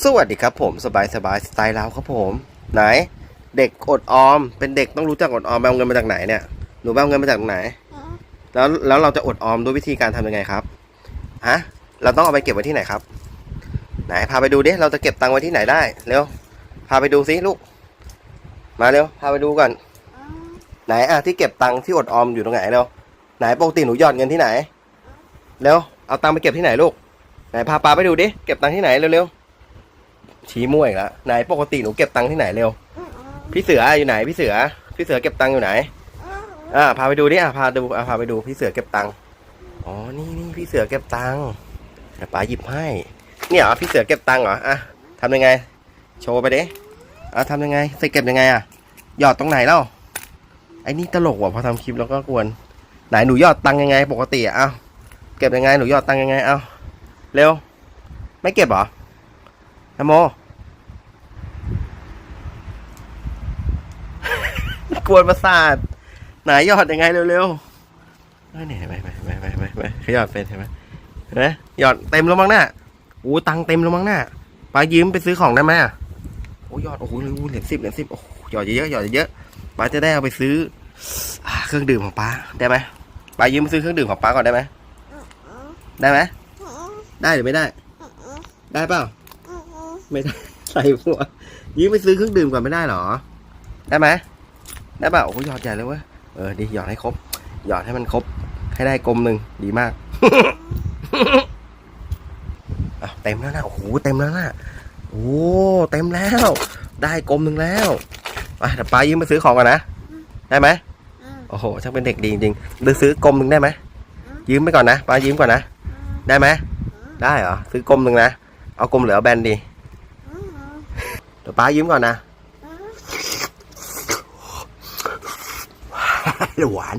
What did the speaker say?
สวัสดีครับผมสบายสบายสไตล์เราครับผม ไหน เด็กอดออม เป็นเด็กต้องรู้จักอดออมไปเอาเงินมาจากไหนเนี่ยหนูไปเอาเงินมาจากไหน แล้วแล้วเราจะอดออมด้วยวิธีการทำยังไงครับฮะเราต้องเอาไปเก็บไว้ที่ไหนครับ ไหนพาไปดูดิเราจะเก็บตังค์ไว้ที่ไหนได้เร็วพาไปดูสิลูก มาเร็วพาไปดูก่อนไหนอะที่เก็บตังค์ที่อดออมอยู่ตรงไหนเร็วไหนปกติหนูหยอดเงินที่ไหนเร็วเอาตังค์ไปเก็บที่ไหนลูกไหนพาปาไปดูดิเก็บตังค์ที่ไหนเร็วๆ ชี้มั่วอีกแล้วไหนปกติหนูเก็บตังค์ที่ไหนเร็ว พี่เสืออยู่ไหนพี่เสือ พี่เสือเก็บตังค์อยู่ไหน อ่าพาไปดูดิอะพาดูอะพาไปดูพี่เสือเก็บตังค์อ๋อนี่นี่พี่เสือเก็บตังค์เดี๋ยวป๋าหยิบให้เนี่ยเหรอพี่เสือเก็บตังค์เหรออะทำยังไง โชว์ไปดิอะทำยังไงใส่เก็บยังไงอะหยอดตรงไหนเล่าไอ้นี่ตลกว่ะพอทำคลิปแล้วก็กวนไหนหนูหยอดตังค์ยังไง ปกติอะเอ้าเก็บยังไงหนูหยอดตังค์ยังไงเอ้าเร็ว ไม่เก็บเหรอนโม กวนประสาทไหนหยอดยังไงเร็วๆเออเนี่ยไปไปไปไปไปไปขยอดเป็นใช่ไหมเห็นไหมยอดเต็มแล้วมั้งน่ะโอ้ตังเต็มแล้วมั้งน่ะปายืมไปซื้อของได้ไหมโอ้ยอดโอ้โหเหรียญสิบเหรียญสิบโอ้หยอดเยอะๆหยอดเยอะๆปาจะได้เอาไปซื้อเครื่องดื่มของป้าได้ไหมปายืมไปซื้อเครื่องดื่มของป้าก่อนได้ไหมได้ไหมได้หรือไม่ได้ ได้เปล่าไม่ได้ใส่หัวยืมไปซื้อเครื่องดื่มก่อนไม่ได้หรอ ได้ไหม ได้เปล่าโอ้โหหยอดใหญ่เลยเว้ยเออดีหยอดให้ครบ หยอดให้มันครบ ให้ได้กลมหนึ่งดีมากอะเต็มแล้วนะโอ้โหเต็มแล้วนะโอ้เต็มแล้ว ได้กลมหนึ่งแล้วไปเดี๋ยวป้ายืมไปซื้อของก่อนนะได้ไหมโอ้โหช่างเป็นเด็กดีจริงๆเดี๋ยวซื้อกลมหนึ่งได้ไหมยืมไปก่อนนะป้ายืมก่อนนะได้ไหมได้เหรอซื้อกลมหนึ่งนะเอากลมเหลือเอาแบนดีเดี๋ยวป้ายืมก่อนนะ หวาน